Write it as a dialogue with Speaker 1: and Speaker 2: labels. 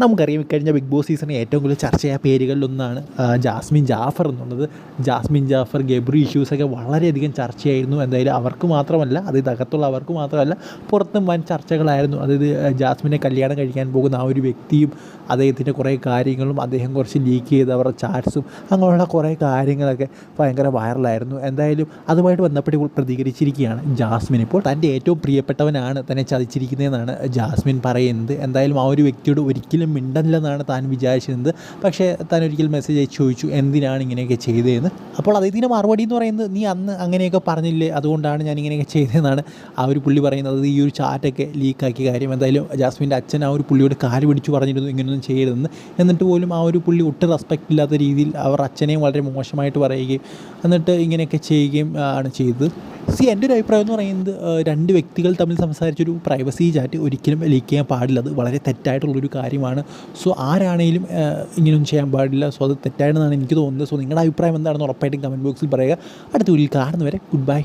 Speaker 1: നമുക്കറിയാം ഇക്കഴിഞ്ഞ big boss സീസണിൽ ഏറ്റവും കൂടുതൽ ചർച്ചയായ പേരുകളിലൊന്നാണ് ജാസ്മിൻ ജാഫർ എന്നുള്ളത്. ജാസ്മിൻ ജാഫർ ഗബ്രി ഇഷ്യൂസൊക്കെ വളരെയധികം ചർച്ചയായിരുന്നു. എന്തായാലും അവർക്ക് മാത്രമല്ല അത് ഇതകത്തുള്ള അവർക്ക് മാത്രമല്ല പുറത്തും വൻ ചർച്ചകളായിരുന്നു. അതായത് ജാസ്മിനെ കല്യാണം കഴിക്കാൻ പോകുന്ന ആ ഒരു വ്യക്തിയും അദ്ദേഹത്തിന്റെ കുറേ കാര്യങ്ങളും അദ്ദേഹം കുറച്ച് ലീക്ക് ചെയ്ത അവരുടെ ചാറ്റ്സും അങ്ങനെയുള്ള കുറേ കാര്യങ്ങളൊക്കെ ഭയങ്കര വൈറലായിരുന്നു എന്തായാലും അതുമായിട്ട് ബന്ധപ്പെട്ട് ഇപ്പോൾ പ്രതികരിച്ചിരിക്കുകയാണ് ജാസ്മിൻ. ഇപ്പോൾ തന്റെ ഏറ്റവും പ്രിയപ്പെട്ടവനാണ് തന്നെ ചതിച്ചിരിക്കുന്നതെന്നാണ് ജാസ്മിൻ പറയുന്നത്. എന്തായാലും ആ ഒരു വ്യക്തിയോട് ഒരിക്കലും മിണ്ടനില്ലെന്നാണ് താൻ വിചാരിച്ചിരുന്നത്. പക്ഷേ താൻ ഒരിക്കൽ മെസ്സേജ് അയച്ച് ചോദിച്ചു എന്തിനാണ് ഇങ്ങനെയൊക്കെ ചെയ്തതെന്ന്? അപ്പോൾ അദ്ദേഹത്തിന്റെ മറുപടി എന്ന് പറയുന്നത് നീ അന്ന് അങ്ങനെയൊക്കെ പറഞ്ഞില്ലേ അതുകൊണ്ടാണ് ഞാൻ ഇങ്ങനെയൊക്കെ ചെയ്തതെന്നാണ്. ആ ഒരു പുള്ളി പറയുന്നത് ഈ ഒരു ചാറ്റൊക്കെ ലീക്കാക്കിയ കാര്യം എന്തായാലും ജാസ്മിന്റെ അച്ഛൻ ആ ഒരു പുള്ളിയോട് കാൽ പിടിച്ച് പറഞ്ഞിരുന്നു ഇങ്ങനെയൊന്നും ചെയ്യരുതെന്ന്. എന്നിട്ട് പോലും ആ ഒരു പുള്ളി ഒട്ടും റെസ്പെക്റ്റ് ഇല്ലാത്ത രീതിയിൽ അവർ അച്ഛനെയും വളരെ മോശമായിട്ട് പറയുകയും എന്നിട്ട് ഇങ്ങനെയൊക്കെ ചെയ്യുകയും ആണ് ചെയ്തത്. സി എന്റെ ഒരു അഭിപ്രായം എന്ന് പറയുന്നത് രണ്ട് വ്യക്തികൾ തമ്മിൽ സംസാരിച്ചൊരു പ്രൈവസി ചാറ്റ് ഒരിക്കലും ലീക്ക് ചെയ്യാൻ പാടില്ല. അത് വളരെ തെറ്റായിട്ടുള്ളൊരു കാര്യമാണ്. സോ ആരാണേലും ആ, ഇങ്ങനെയൊന്നും ചെയ്യാൻ പാടില്ല. സോ അത് തെറ്റായിട്ടാണ് എനിക്ക് തോന്നുന്നത്. സോ നിങ്ങളുടെ അഭിപ്രായം എന്താണെന്ന് ഉറപ്പായിട്ടും കമന്റ് ബോക്സിൽ പറയുക. അടുത്ത വീട്ടിൽ കാണുന്നവരെ ഗുഡ് ബൈ